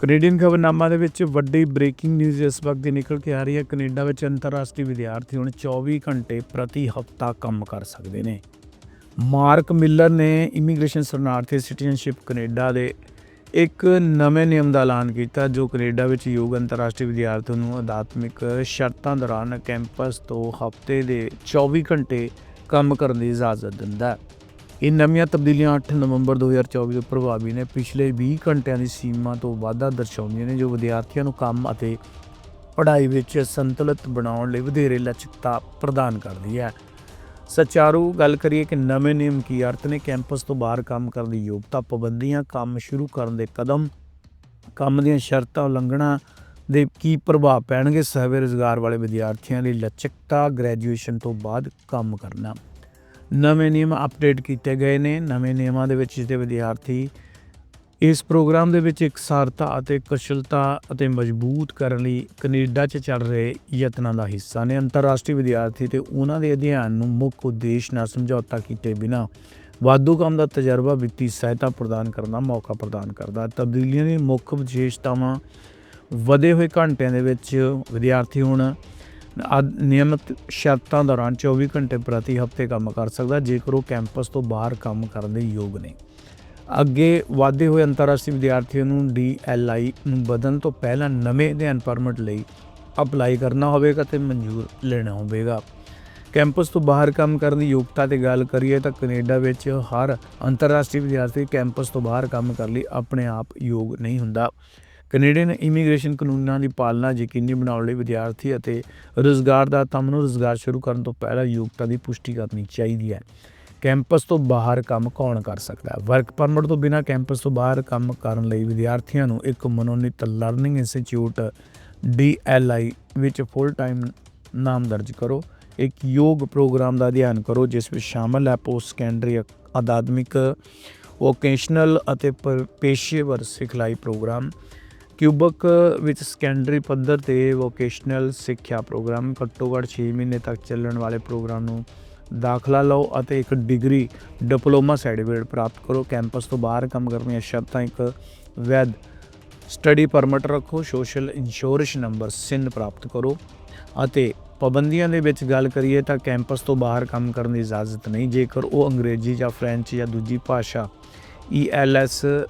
Canadian ਖਬਰਨਾਮਾ ਦੇ ਵਿੱਚ ਵੱਡੀ ਬ੍ਰੇਕਿੰਗ ਨਿਊਜ਼ ਇਸ ਵਕਤ ਦੀ ਨਿਕਲ ਕੇ ਆ ਰਹੀ ਹੈ। ਕੈਨੇਡਾ ਵਿੱਚ ਅੰਤਰਰਾਸ਼ਟਰੀ ਵਿਦਿਆਰਥੀ ਹੁਣ 24 ਘੰਟੇ ਪ੍ਰਤੀ ਹਫ਼ਤਾ ਕੰਮ ਕਰ ਸਕਦੇ ਨੇ। ਮਾਰਕ ਮਿਲਰ ਨੇ ਇਮੀਗ੍ਰੇਸ਼ਨ ਸ਼ਰਨਾਰਥੀ ਸਿਟੀਜ਼ਨਸ਼ਿਪ ਕੈਨੇਡਾ ਦੇ ਇੱਕ ਨਵੇਂ ਨਿਯਮ ਦਾ ਐਲਾਨ ਕੀਤਾ, ਜੋ ਕੈਨੇਡਾ ਵਿੱਚ ਯੋਗ ਅੰਤਰਰਾਸ਼ਟਰੀ ਵਿਦਿਆਰਥੀਆਂ ਨੂੰ ਅਦਾਤਮਿਕ ਸ਼ਰਤਾਂ ਦੌਰਾਨ ਕੈਂਪਸ ਤੋਂ ਹਫ਼ਤੇ ਦੇ 24 ਘੰਟੇ ਕੰਮ ਕਰਨ ਦੀ ਇਜਾਜ਼ਤ ਦਿੰਦਾ ਹੈ। ਇਹ ਨਵੀਆਂ ਤਬਦੀਲੀਆਂ 8 ਨਵੰਬਰ 2024 ਤੋਂ ਪ੍ਰਭਾਵੀ ਨੇ ਪਿਛਲੇ 20 ਘੰਟਿਆਂ ਦੀ ਸੀਮਾ ਤੋਂ ਵਾਧਾ ਦਰਸਾਉਂਦੀਆਂ ਨੇ, ਜੋ ਵਿਦਿਆਰਥੀਆਂ ਨੂੰ ਕੰਮ ਅਤੇ ਪੜ੍ਹਾਈ ਵਿੱਚ ਸੰਤੁਲਿਤ ਬਣਾਉਣ ਲਈ ਵਧੇਰੇ ਲਚਕਤਾ ਪ੍ਰਦਾਨ ਕਰਦੀ ਹੈ। ਸਚਾਰੂ ਗੱਲ ਕਰੀਏ ਕਿ ਨਵੇਂ ਨਿਯਮ ਕੀ ਅਰਥ ਨੇ? ਕੈਂਪਸ ਤੋਂ ਬਾਹਰ ਕੰਮ ਕਰਨ ਦੀ ਯੋਗਤਾ ਪਾਬੰਦੀਆਂ, ਕੰਮ ਸ਼ੁਰੂ ਕਰਨ ਦੇ ਕਦਮ, ਕੰਮ ਦੀਆਂ ਸ਼ਰਤਾਂ ਉਲੰਘਣਾ ਦੇ ਕੀ ਪ੍ਰਭਾਵ ਪੈਣਗੇ? ਸਹਿਵੇ ਰੁਜ਼ਗਾਰ ਵਾਲੇ ਵਿਦਿਆਰਥੀਆਂ ਲਈ ਲਚਕਤਾ, ਗ੍ਰੈਜੂਏਸ਼ਨ ਤੋਂ ਬਾਅਦ ਕੰਮ ਕਰਨਾ। ਨਵੇਂ ਨਿਯਮ ਅਪਡੇਟ ਕੀਤੇ ਗਏ ਨੇ। ਨਵੇਂ ਨਿਯਮਾਂ ਦੇ ਵਿੱਚ ਜਿਹਦੇ ਵਿਦਿਆਰਥੀ ਇਸ ਪ੍ਰੋਗਰਾਮ ਦੇ ਵਿੱਚ ਇਕਸਾਰਤਾ ਅਤੇ ਕੁਸ਼ਲਤਾ ਅਤੇ ਮਜ਼ਬੂਤ ਕਰਨ ਲਈ ਕੈਨੇਡਾ 'ਚ ਚੱਲ ਰਹੇ ਯਤਨਾਂ ਦਾ ਹਿੱਸਾ ਨੇ। ਅੰਤਰਰਾਸ਼ਟਰੀ ਵਿਦਿਆਰਥੀ ਤੇ ਉਹਨਾਂ ਦੇ ਅਧਿਐਨ ਨੂੰ ਮੁੱਖ ਉਦੇਸ਼ ਨਾਲ ਸਮਝੌਤਾ ਕੀਤੇ ਬਿਨਾ ਵਾਧੂ ਕੰਮ ਦਾ ਤਜਰਬਾ ਵਿੱਤੀ ਸਹਾਇਤਾ ਪ੍ਰਦਾਨ ਕਰਨ ਦਾ ਮੌਕਾ ਪ੍ਰਦਾਨ ਕਰਦਾ ਹੈ। ਤਬਦੀਲੀਆਂ ਦੀ ਮੁੱਖ ਵਿਸ਼ੇਸ਼ਤਾਵਾਂ ਵਧੇ ਹੋਏ ਘੰਟਿਆਂ ਦੇ ਵਿੱਚ ਵਿਦਿਆਰਥੀ ਹੁਣ ਨਿਯਮਤ ਸ਼ਰਤਾਂ ਦੌਰਾਨ 24 ਘੰਟੇ ਪ੍ਰਤੀ ਹਫ਼ਤੇ ਕੰਮ ਕਰ ਸਕਦਾ, ਜੇਕਰ ਉਹ ਕੈਂਪਸ ਤੋਂ ਬਾਹਰ ਕੰਮ ਕਰਨ ਦੇ ਯੋਗ ਨੇ। ਅੱਗੇ ਵਾਧੇ ਹੋਏ ਅੰਤਰਰਾਸ਼ਟਰੀ ਵਿਦਿਆਰਥੀਆਂ ਨੂੰ ਡੀਐਲਆਈ ਨੂੰ ਬਦਲਣ ਤੋਂ ਪਹਿਲਾਂ ਨਵੇਂ ਅਧਿਐਨ ਪਰਮਿਟ ਲਈ ਅਪਲਾਈ ਕਰਨਾ ਹੋਵੇਗਾ ਤੇ ਮਨਜ਼ੂਰ ਲੈਣਾ ਹੋਵੇਗਾ। ਕੈਂਪਸ ਤੋਂ ਬਾਹਰ ਕੰਮ ਕਰਨ ਦੀ ਯੋਗਤਾ ਤੇ ਗੱਲ ਕਰੀਏ ਤਾਂ ਕੈਨੇਡਾ ਵਿੱਚ ਹਰ ਅੰਤਰਰਾਸ਼ਟਰੀ ਵਿਦਿਆਰਥੀ ਕੈਂਪਸ ਤੋਂ ਬਾਹਰ ਕੰਮ ਕਰਨ ਲਈ ਆਪਣੇ ਆਪ ਯੋਗ ਨਹੀਂ ਹੁੰਦਾ। ਕੈਨੇਡੀਅਨ ਇਮੀਗ੍ਰੇਸ਼ਨ ਕਾਨੂੰਨਾਂ ਦੀ ਪਾਲਣਾ ਯਕੀਨੀ ਬਣਾਉਣ ਲਈ ਵਿਦਿਆਰਥੀ ਅਤੇ ਰੁਜ਼ਗਾਰਦਾਤਾ ਨੂੰ ਰੁਜ਼ਗਾਰ ਸ਼ੁਰੂ ਕਰਨ ਤੋਂ ਪਹਿਲਾਂ ਯੋਗਤਾ ਦੀ ਪੁਸ਼ਟੀ ਕਰਨੀ ਚਾਹੀਦੀ ਹੈ। ਕੈਂਪਸ ਤੋਂ ਬਾਹਰ ਕੰਮ ਕੌਣ ਕਰ ਸਕਦਾ ਹੈ? ਵਰਕ ਪਰਮਿਟ ਤੋਂ ਬਿਨਾਂ ਕੈਂਪਸ ਤੋਂ ਬਾਹਰ ਕੰਮ ਕਰਨ ਲਈ ਵਿਦਿਆਰਥੀਆਂ ਨੂੰ ਇੱਕ ਮਨੋਨੀਤ ਲਰਨਿੰਗ ਇੰਸਟੀਚਿਊਟ DLI ਵਿੱਚ ਫੁੱਲ ਟਾਈਮ ਨਾਮ ਦਰਜ ਕਰੋ। ਇੱਕ ਯੋਗ ਪ੍ਰੋਗਰਾਮ ਦਾ ਅਧਿਐਨ ਕਰੋ, ਜਿਸ ਵਿੱਚ ਸ਼ਾਮਲ ਹੈ ਪੋਸਟ ਸੈਕੰਡਰੀ ਅਕਾਦਮਿਕ ਵੋਕੇਸ਼ਨਲ ਅਤੇ ਪ- ਪੇਸ਼ੇਵਰ ਸਿਖਲਾਈ ਪ੍ਰੋਗਰਾਮ। ਕਿਊਬਕ ਵਿੱਚ ਸੈਕੰਡਰੀ ਪੱਧਰ ਤੇ ਵੋਕੇਸ਼ਨਲ ਸਿੱਖਿਆ ਪ੍ਰੋਗਰਾਮ ਘੱਟੋ ਘੱਟ 6 ਮਹੀਨੇ ਤੱਕ ਚੱਲਣ ਵਾਲੇ ਪ੍ਰੋਗਰਾਮ ਨੂੰ ਦਾਖਲਾ ਲਓ ਅਤੇ ਇੱਕ ਡਿਗਰੀ ਡਿਪਲੋਮਾ ਸਰਟੀਫਿਕੇਟ ਪ੍ਰਾਪਤ ਕਰੋ। ਕੈਂਪਸ ਤੋਂ ਬਾਹਰ ਕੰਮ ਕਰਨ ਦੀਆਂ ਸ਼ਰਤਾਂ ਇੱਕ, ਵੈਦ ਸਟੱਡੀ ਪਰਮਿਟ ਰੱਖੋ, ਸੋਸ਼ਲ ਇੰਸ਼ੋਰੈਂਸ ਨੰਬਰ ਸਿਨ ਪ੍ਰਾਪਤ ਕਰੋ ਅਤੇ ਪਾਬੰਦੀਆਂ ਦੇ ਵਿੱਚ ਗੱਲ ਕਰੀਏ ਤਾਂ ਕੈਂਪਸ ਤੋਂ ਬਾਹਰ ਕੰਮ ਕਰਨ ਦੀ ਇਜਾਜ਼ਤ ਨਹੀਂ। ਜੇਕਰ ਉਹ ਅੰਗਰੇਜ਼ੀ ਜਾਂ ਫ੍ਰੈਂਚ ਜਾਂ ਦੂਜੀ ਭਾਸ਼ਾ E ELS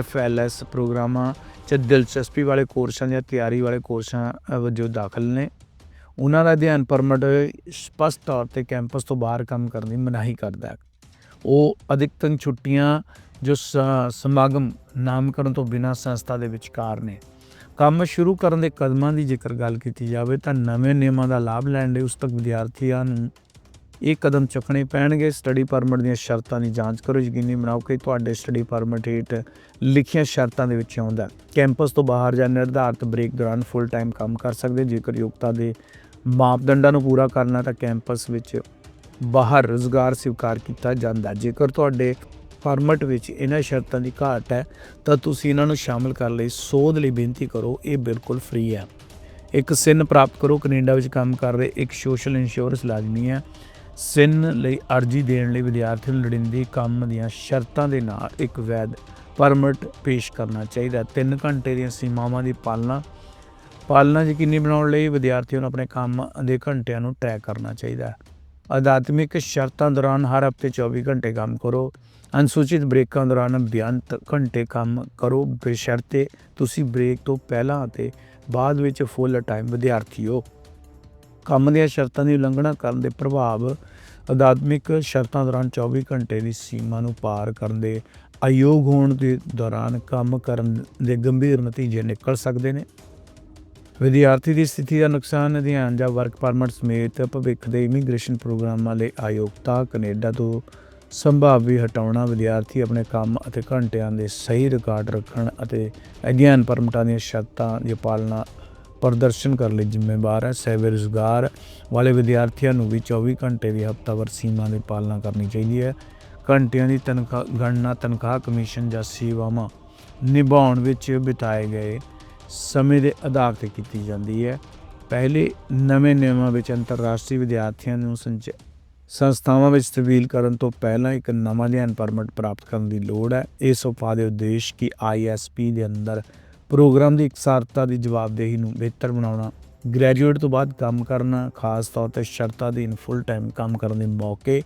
FLS ਪ੍ਰੋਗਰਾਮਾਂ 'ਚ ਦਿਲਚਸਪੀ ਵਾਲੇ ਕੋਰਸਾਂ ਜਾਂ ਤਿਆਰੀ ਵਾਲੇ ਕੋਰਸਾਂ ਵਜੋਂ ਦਾਖਲ ਨੇ। ਉਹਨਾਂ ਦਾ ਅਧਿਐਨ ਪਰਮਿਟ ਸਪਸ਼ਟ ਤੌਰ ਤੇ ਕੈਂਪਸ ਤੋਂ ਬਾਹਰ ਕੰਮ ਕਰਨ ਦੀ ਮਨਾਹੀ ਕਰਦਾ ਹੈ। ਉਹ ਅਧਿਕਤਮ ਛੁੱਟੀਆਂ ਜੋ ਸਮਾਗਮ ਨਾਮਕਰਨ ਤੋਂ ਬਿਨਾਂ ਸੰਸਥਾ ਦੇ ਵਿਚਕਾਰ ਨੇ। ਕੰਮ ਸ਼ੁਰੂ ਕਰਨ ਦੇ ਕਦਮਾਂ ਦੀ ਜੇਕਰ ਗੱਲ ਕੀਤੀ ਜਾਵੇ ਤਾਂ ਨਵੇਂ ਨਿਯਮਾਂ ਦਾ ਲਾਭ ਲੈਣ ਲਈ ਉਸ ਤੱਕ ਵਿਦਿਆਰਥੀਆਂ ਨੂੰ ਇਹ ਕਦਮ ਚੁੱਕਣੇ ਪੈਣਗੇ। ਸਟੱਡੀ ਪਰਮਿਟ ਦੀਆਂ ਸ਼ਰਤਾਂ ਦੀ ਜਾਂਚ ਕਰੋ, ਯਕੀਨੀ ਬਣਾਓ ਕਿ ਤੁਹਾਡੇ ਸਟੱਡੀ ਪਰਮਿਟ ਹੇਠ ਲਿਖੀਆਂ ਸ਼ਰਤਾਂ ਦੇ ਵਿੱਚ ਆਉਂਦਾ ਕੈਂਪਸ ਤੋਂ ਬਾਹਰ ਜਾਂ ਨਿਰਧਾਰਤ ਬ੍ਰੇਕ ਦੌਰਾਨ ਫੁੱਲ ਟਾਈਮ ਕੰਮ ਕਰ ਸਕਦੇ ਜੇਕਰ ਯੋਗਤਾ ਦੇ ਮਾਪਦੰਡਾਂ ਨੂੰ ਪੂਰਾ ਕਰਨਾ ਤਾਂ ਕੈਂਪਸ ਵਿੱਚ ਬਾਹਰ ਰੁਜ਼ਗਾਰ ਸਵੀਕਾਰ ਕੀਤਾ ਜਾਂਦਾ ਜੇਕਰ ਤੁਹਾਡੇ ਪਰਮਿਟ ਵਿੱਚ ਇਹਨਾਂ ਸ਼ਰਤਾਂ ਦੀ ਘਾਟ ਹੈ, ਤਾਂ ਤੁਸੀਂ ਇਹਨਾਂ ਨੂੰ ਸ਼ਾਮਲ ਕਰਨ ਲਈ ਸੋਧ ਲਈ ਬੇਨਤੀ ਕਰੋ। ਇਹ ਬਿਲਕੁਲ ਫ੍ਰੀ ਹੈ। ਇੱਕ ਸਿਨ ਪ੍ਰਾਪਤ ਕਰੋ। ਕੈਨੇਡਾ ਵਿੱਚ ਕੰਮ ਕਰ ਰਹੇ ਇੱਕ ਸੋਸ਼ਲ ਇੰਸ਼ੋਰੈਂਸ ਲਾਜ਼ਮੀ ਹੈ। ਸਿਨ ਲਈ ਅਰਜ਼ੀ ਦੇਣ ਲਈ ਵਿਦਿਆਰਥੀ ਨੂੰ ਲੋੜੀਂਦੀ ਕੰਮ ਦੀਆਂ ਸ਼ਰਤਾਂ ਦੇ ਨਾਲ ਇੱਕ ਵੈਧ ਪਰਮਿਟ ਪੇਸ਼ ਕਰਨਾ ਚਾਹੀਦਾ 3 ਘੰਟੇ ਦੀਆਂ ਸੀਮਾਵਾਂ ਦੀ ਪਾਲਣਾ ਪਾਲਣਾ ਯਕੀਨੀ ਬਣਾਉਣ ਲਈ ਵਿਦਿਆਰਥੀਆਂ ਨੂੰ ਆਪਣੇ ਕੰਮ ਦੇ ਘੰਟਿਆਂ ਨੂੰ ਟਰੈਕ ਕਰਨਾ ਚਾਹੀਦਾ ਹੈ। ਅਦਾਤਮਿਕ ਸ਼ਰਤਾਂ ਦੌਰਾਨ ਹਰ ਹਫ਼ਤੇ 24 ਘੰਟੇ ਕੰਮ ਕਰੋ। ਅਨੁਸੂਚਿਤ ਬ੍ਰੇਕਾਂ ਦੌਰਾਨ ਬੇਅੰਤ ਘੰਟੇ ਕੰਮ ਕਰੋ। ਬੇਸ਼ਰਤੇ ਤੁਸੀਂ ਬ੍ਰੇਕ ਤੋਂ ਪਹਿਲਾਂ ਅਤੇ ਬਾਅਦ ਵਿੱਚ ਫੁੱਲ ਟਾਈਮ ਵਿਦਿਆਰਥੀ ਹੋ। ਕੰਮ ਦੀਆਂ ਸ਼ਰਤਾਂ ਦੀ ਉਲੰਘਣਾ ਕਰਨ ਦੇ ਪ੍ਰਭਾਵ ਅਦਾਤਮਿਕ ਸ਼ਰਤਾਂ ਦੌਰਾਨ 24 ਘੰਟੇ ਦੀ ਸੀਮਾ ਨੂੰ ਪਾਰ ਕਰਨ ਦੇ ਅਯੋਗ ਹੋਣ ਦੇ ਦੌਰਾਨ ਕੰਮ ਕਰਨ ਦੇ ਗੰਭੀਰ ਨਤੀਜੇ ਨਿਕਲ ਸਕਦੇ ਨੇ। ਵਿਦਿਆਰਥੀ ਦੀ ਸਥਿਤੀ ਦਾ ਨੁਕਸਾਨ, ਅਧਿਐਨ ਜਾਂ ਵਰਕ ਪਰਮਿਟ ਸਮੇਤ ਭਵਿੱਖ ਦੇ ਇਮੀਗ੍ਰੇਸ਼ਨ ਪ੍ਰੋਗਰਾਮਾਂ ਲਈ ਆਯੋਗਤਾ ਕੈਨੇਡਾ ਤੋਂ ਸੰਭਾਵੀ ਹਟਾਉਣਾ, ਵਿਦਿਆਰਥੀ ਆਪਣੇ ਕੰਮ ਅਤੇ ਘੰਟਿਆਂ ਦੇ ਸਹੀ ਰਿਕਾਰਡ ਰੱਖਣ ਅਤੇ ਅਧਿਐਨ ਪਰਮਿਟਾਂ ਦੀਆਂ ਸ਼ਰਤਾਂ ਦੀ ਪਾਲਣਾ ਪ੍ਰਦਰਸ਼ਨ ਕਰਨ ਲਈ ਜ਼ਿੰਮੇਵਾਰ ਹੈ। ਸਹਿ ਰੁਜ਼ਗਾਰ ਵਾਲੇ ਵਿਦਿਆਰਥੀਆਂ ਨੂੰ ਵੀ 24 ਘੰਟੇ ਦੀ ਹਫ਼ਤਾਵਾਰ ਸੀਮਾ ਦੀ ਪਾਲਣਾ ਕਰਨੀ ਚਾਹੀਦੀ ਹੈ। ਘੰਟਿਆਂ ਦੀ ਤਨਖਾਹ, ਗਣਨਾ ਤਨਖਾਹ ਕਮਿਸ਼ਨ ਜਾਂ ਸੇਵਾਵਾਂ ਨਿਭਾਉਣ ਵਿੱਚ ਬਿਤਾਏ ਗਏ ਸਮੇਂ ਦੇ ਆਧਾਰ ਤੇ ਕੀਤੀ ਜਾਂਦੀ ਹੈ। ਪਹਿਲੇ ਨਵੇਂ ਨਿਯਮਾਂ ਵਿੱਚ ਅੰਤਰਰਾਸ਼ਟਰੀ ਵਿਦਿਆਰਥੀਆਂ ਨੂੰ ਸੰਚ, ਸੰਸਥਾਵਾਂ ਵਿੱਚ ਤਬਦੀਲ ਕਰਨ ਤੋਂ ਪਹਿਲਾਂ ਇੱਕ ਨਵਾਂ ਅਧਿਐਨ ਪਰਮਿਟ ਪ੍ਰਾਪਤ ਕਰਨ ਦੀ ਲੋੜ ਹੈ। ਇਸ ਉਪਾਅ ਦੇ ਉਦੇਸ਼ ਕਿ ਆਈਐਸਪੀ ਦੇ ਅੰਦਰ ਪ੍ਰੋਗਰਾਮ ਦੀ ਇਕਸਾਰਤਾ ਦੀ ਜਵਾਬਦੇਹੀ ਨੂੰ ਬਿਹਤਰ ਬਣਾਉਣਾ, ਗ੍ਰੈਜੂਏਟ ਤੋਂ ਬਾਅਦ ਕੰਮ ਕਰਨਾ, ਖਾਸ ਤੌਰ ਤੇ ਸ਼ਰਤਾਂ ਅਧੀਨ ਫੁੱਲ ਟਾਈਮ ਕੰਮ ਕਰਨ ਦੇ ਮੌਕੇ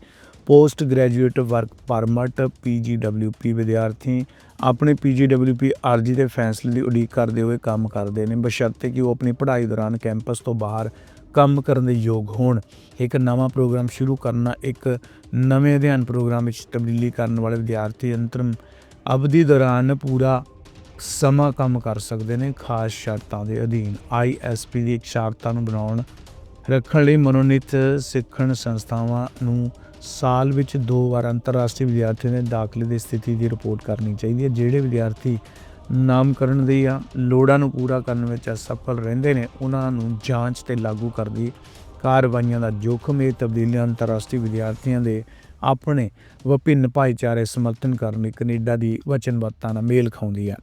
post graduate work permit PGWP ਵਿਦਿਆਰਥੀ, ਆਪਣੇ ਪੀਜੀਡਬਲਯੂਪੀ ਅਰਜ਼ੀ ਦੇ ਫੈਸਲੇ ਦੀ ਉਡੀਕ ਕਰਦੇ ਹੋਏ ਕੰਮ ਕਰਦੇ ਨੇ, ਬਸ਼ਰਤੇ ਕਿ ਉਹ ਆਪਣੀ ਪੜ੍ਹਾਈ ਦੌਰਾਨ ਕੈਂਪਸ ਤੋਂ ਬਾਹਰ ਕੰਮ ਕਰਨ ਦੇ ਯੋਗ ਹੋਣ। ਇੱਕ ਨਵਾਂ ਪ੍ਰੋਗਰਾਮ ਸ਼ੁਰੂ ਕਰਨਾ, ਇੱਕ ਨਵੇਂ ਅਧਿਐਨ ਪ੍ਰੋਗਰਾਮ ਵਿੱਚ ਤਬਦੀਲੀ ਕਰਨ ਵਾਲੇ ਵਿਦਿਆਰਥੀ ਅੰਤਰਮ ਅਵਧੀ ਦੌਰਾਨ ਪੂਰਾ ਸਮਾਂ ਕੰਮ ਕਰ ਸਕਦੇ ਨੇ ਖਾਸ ਸ਼ਰਤਾਂ ਦੇ ਅਧੀਨ। ਆਈਐਸਪੀ ਦੀ ਸ਼ਰਤਾਂ ਨੂੰ ਬਣਾਉਣ, ਰੱਖਣ ਲਈ ਮਨੋਨੀਤ ਸਿੱਖਣ ਸੰਸਥਾਵਾਂ ਨੂੰ ਸਾਲ ਵਿੱਚ ਦੋ ਵਾਰ ਅੰਤਰਰਾਸ਼ਟਰੀ ਵਿਦਿਆਰਥੀਆਂ ਦੇ ਦਾਖਲੇ ਦੀ ਸਥਿਤੀ ਦੀ ਰਿਪੋਰਟ ਕਰਨੀ ਚਾਹੀਦੀ ਹੈ। ਜਿਹੜੇ ਵਿਦਿਆਰਥੀ ਨਾਮਕਰਨ ਦੀ ਦੀਆਂ ਲੋੜਾਂ ਨੂੰ ਪੂਰਾ ਕਰਨ ਵਿੱਚ ਅਸਫਲ ਰਹਿੰਦੇ ਨੇ, ਉਹਨਾਂ ਨੂੰ ਜਾਂਚ ਤੇ ਲਾਗੂ ਕਰਦੀ ਕਾਰਵਾਈਆਂ ਦਾ ਜੋਖਮ ਇਹ ਤਬਦੀਲੀਆਂ ਅੰਤਰਰਾਸ਼ਟਰੀ ਵਿਦਿਆਰਥੀਆਂ ਦੇ ਆਪਣੇ ਵਿਭਿੰਨ ਭਾਈਚਾਰੇ ਸਮਰਥਨ ਕਰਨ ਲਈ ਕੈਨੇਡਾ ਦੀ ਵਚਨਬੱਧਤਾ ਨਾਲ ਮੇਲ ਖਾਉਂਦੀ ਹੈ।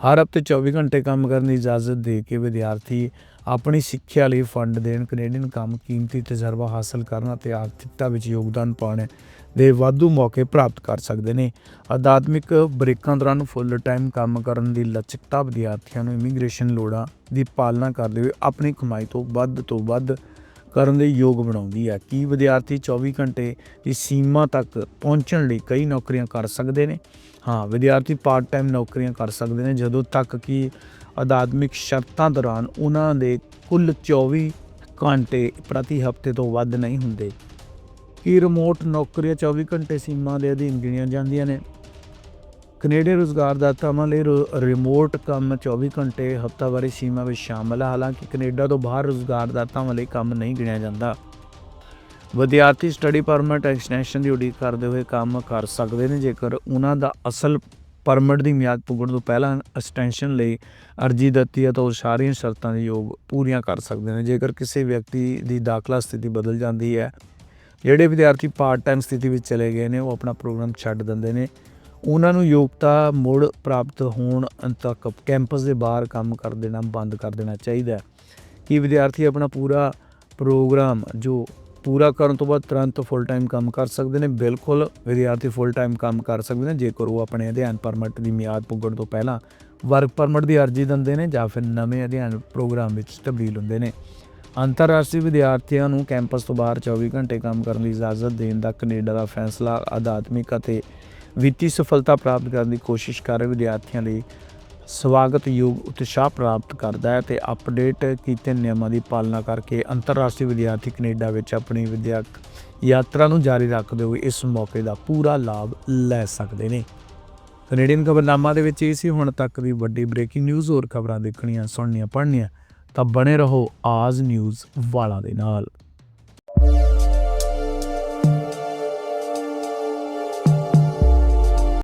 ਹਰ ਹਫ਼ਤੇ 24 ਘੰਟੇ ਕੰਮ ਕਰਨ ਦੀ ਇਜਾਜ਼ਤ ਦੇ ਕੇ ਵਿਦਿਆਰਥੀ ਆਪਣੀ ਸਿੱਖਿਆ ਲਈ ਫੰਡ ਦੇਣ, ਕੈਨੇਡੀਅਨ ਕੰਮ, ਕੀਮਤੀ ਤਜਰਬਾ ਹਾਸਲ ਕਰਨ ਅਤੇ ਆਰਥਿਕਤਾ ਵਿੱਚ ਯੋਗਦਾਨ ਪਾਉਣ ਦੇ ਵਾਧੂ ਮੌਕੇ ਪ੍ਰਾਪਤ ਕਰ ਸਕਦੇ ਨੇ। ਅਦਾਤਮਿਕ ਬ੍ਰੇਕਾਂ ਦੌਰਾਨ ਫੁੱਲ ਟਾਈਮ ਕੰਮ ਕਰਨ ਦੀ ਲਚਕਤਾ ਵਿਦਿਆਰਥੀਆਂ ਨੂੰ ਇਮੀਗ੍ਰੇਸ਼ਨ ਲੋੜਾਂ ਦੀ ਪਾਲਣਾ ਕਰਦੇ ਹੋਏ ਆਪਣੀ ਕਮਾਈ ਤੋਂ ਵੱਧ ਤੋਂ ਵੱਧ ਕਰਨ ਦੇ ਯੋਗ ਬਣਾਉਂਦੀ ਹੈ। ਕੀ ਵਿਦਿਆਰਥੀ 24 ਘੰਟੇ ਦੀ ਸੀਮਾ ਤੱਕ ਪਹੁੰਚਣ ਲਈ ਕਈ ਨੌਕਰੀਆਂ ਕਰ ਸਕਦੇ ਨੇ? ਹਾਂ, ਵਿਦਿਆਰਥੀ ਪਾਰਟ ਟਾਈਮ ਨੌਕਰੀਆਂ ਕਰ ਸਕਦੇ ਨੇ, ਜਦੋਂ ਤੱਕ ਕਿ ਅਦਾਤਮਿਕ ਸ਼ਰਤਾਂ ਦੌਰਾਨ ਉਹਨਾਂ ਦੇ ਕੁੱਲ 24 ਘੰਟੇ ਪ੍ਰਤੀ ਹਫ਼ਤੇ ਤੋਂ ਵੱਧ ਨਹੀਂ ਹੁੰਦੇ। ਕੀ ਰਿਮੋਟ ਨੌਕਰੀਆਂ 24 ਘੰਟੇ ਸੀਮਾ ਦੇ ਅਧੀਨ ਗਿਣੀਆਂ ਜਾਂਦੀਆਂ ਨੇ? ਕੈਨੇਡੀਅਨ ਰੁਜ਼ਗਾਰਦਾਤਾਵਾਂ ਲਈ ਰੋ- ਰਿਮੋਟ ਕੰਮ 24 ਘੰਟੇ ਹਫ਼ਤਾਵਾਰੀ ਸੀਮਾ ਵਿੱਚ ਸ਼ਾਮਲ ਹੈ ਹਾਲਾਂਕਿ ਕੈਨੇਡਾ ਤੋਂ ਬਾਹਰ ਰੁਜ਼ਗਾਰਦਾਤਾਵਾਂ ਲਈ ਕੰਮ ਨਹੀਂ ਗਿਣਿਆ ਜਾਂਦਾ। ਵਿਦਿਆਰਥੀ ਸਟੱਡੀ ਪਰਮਿਟ ਐਕਸਟੈਂਸ਼ਨ ਦੀ ਉਡੀਕ ਕਰਦੇ ਹੋਏ ਕੰਮ ਕਰ ਸਕਦੇ ਨੇ। ਜੇਕਰ ਉਹਨਾਂ ਦਾ ਅਸਲ ਪਰਮਿਟ ਦੀ ਮਿਆਦ ਪੁੱਗਣ ਤੋਂ ਪਹਿਲਾਂ ਐਕਸਟੈਂਸ਼ਨ ਲਈ ਅਰਜ਼ੀ ਦਿੱਤੀ ਹੈ ਤਾਂ ਉਹ ਸਾਰੀਆਂ ਸ਼ਰਤਾਂ ਦੇ ਯੋਗ ਪੂਰੀਆਂ ਕਰ ਸਕਦੇ ਨੇ। ਜੇਕਰ ਕਿਸੇ ਵਿਅਕਤੀ ਦੀ ਦਾਖਲਾ ਸਥਿਤੀ ਬਦਲ ਜਾਂਦੀ ਹੈ, ਜਿਹੜੇ ਵਿਦਿਆਰਥੀ ਪਾਰਟ ਟਾਈਮ ਸਥਿਤੀ ਵਿੱਚ ਚਲੇ ਗਏ ਨੇ, ਉਹ ਆਪਣਾ ਪ੍ਰੋਗਰਾਮ ਛੱਡ ਦਿੰਦੇ ਨੇ। ਉਹਨਾਂ ਨੂੰ ਯੋਗਤਾ ਮੁੜ ਪ੍ਰਾਪਤ ਹੋਣ ਤੱਕ ਕੈਂਪਸ ਦੇ ਬਾਹਰ ਕੰਮ ਕਰ ਦੇਣਾ, ਬੰਦ ਕਰ ਦੇਣਾ ਚਾਹੀਦਾ ਹੈ। ਕਿ ਵਿਦਿਆਰਥੀ ਆਪਣਾ ਪੂਰਾ ਪ੍ਰੋਗਰਾਮ ਜੋ ਪੂਰਾ ਕਰਨ ਤੋਂ ਬਾਅਦ ਤੁਰੰਤ ਫੁੱਲ ਟਾਈਮ ਕੰਮ ਕਰ ਸਕਦੇ ਨੇ, ਬਿਲਕੁਲ ਵਿਦਿਆਰਥੀ ਫੁੱਲ ਟਾਈਮ ਕੰਮ ਕਰ ਸਕਦੇ ਨੇ, ਜੇਕਰ ਉਹ ਆਪਣੇ ਅਧਿਐਨ ਪਰਮਿਟ ਦੀ ਮਿਆਦ ਪੁੱਗਣ ਤੋਂ ਪਹਿਲਾਂ ਵਰਕ ਪਰਮਿਟ ਦੀ ਅਰਜ਼ੀ ਦਿੰਦੇ ਨੇ ਜਾਂ ਫਿਰ ਨਵੇਂ ਅਧਿਐਨ ਪ੍ਰੋਗਰਾਮ ਵਿੱਚ ਤਬਦੀਲ ਹੁੰਦੇ ਨੇ। ਅੰਤਰਰਾਸ਼ਟਰੀ ਵਿਦਿਆਰਥੀਆਂ ਨੂੰ ਕੈਂਪਸ ਤੋਂ ਬਾਹਰ 24 ਘੰਟੇ ਕੰਮ ਕਰਨ ਦੀ ਇਜਾਜ਼ਤ ਦੇਣ ਦਾ ਕੈਨੇਡਾ ਦਾ ਫੈਸਲਾ ਅਧਾਤਮਿਕ ਅਤੇ ਵਿੱਤੀ ਸਫਲਤਾ ਪ੍ਰਾਪਤ ਕਰਨ ਦੀ ਕੋਸ਼ਿਸ਼ ਕਰ ਰਹੇ ਵਿਦਿਆਰਥੀਆਂ ਲਈ ਸਵਾਗਤਯੋਗ ਉਤਸ਼ਾਹ ਪ੍ਰਾਪਤ ਕਰਦਾ ਹੈ ਤੇ ਅਪਡੇਟ ਕੀਤੇ ਨਿਯਮਾਂ ਦੀ ਪਾਲਣਾ ਕਰਕੇ ਅੰਤਰਰਾਸ਼ਟਰੀ ਵਿਦਿਆਰਥੀ ਕੈਨੇਡਾ ਵਿੱਚ ਆਪਣੀ ਵਿਦਿਅਕ ਯਾਤਰਾ ਨੂੰ ਜਾਰੀ ਰੱਖਦੇ ਹੋਏ ਇਸ ਮੌਕੇ ਦਾ ਪੂਰਾ ਲਾਭ ਲੈ ਸਕਦੇ ਨੇ। ਕੈਨੇਡੀਅਨ ਖਬਰਨਾਮਾ ਦੇ ਵਿੱਚ ਇਹ ਸੀ, ਹੁਣ ਤੱਕ ਦੀ ਵੱਡੀ ਬ੍ਰੇਕਿੰਗ ਨਿਊਜ਼, ਹੋਰ ਖਬਰਾਂ ਦੇਖਣੀਆਂ, ਸੁਣਨੀਆਂ, ਪੜ੍ਹਨੀਆਂ, ਤਾਂ ਬਣੇ ਰਹੋ ਆਜ਼ ਨਿਊਜ਼ ਵਾਲਾ ਦੇ ਨਾਲ।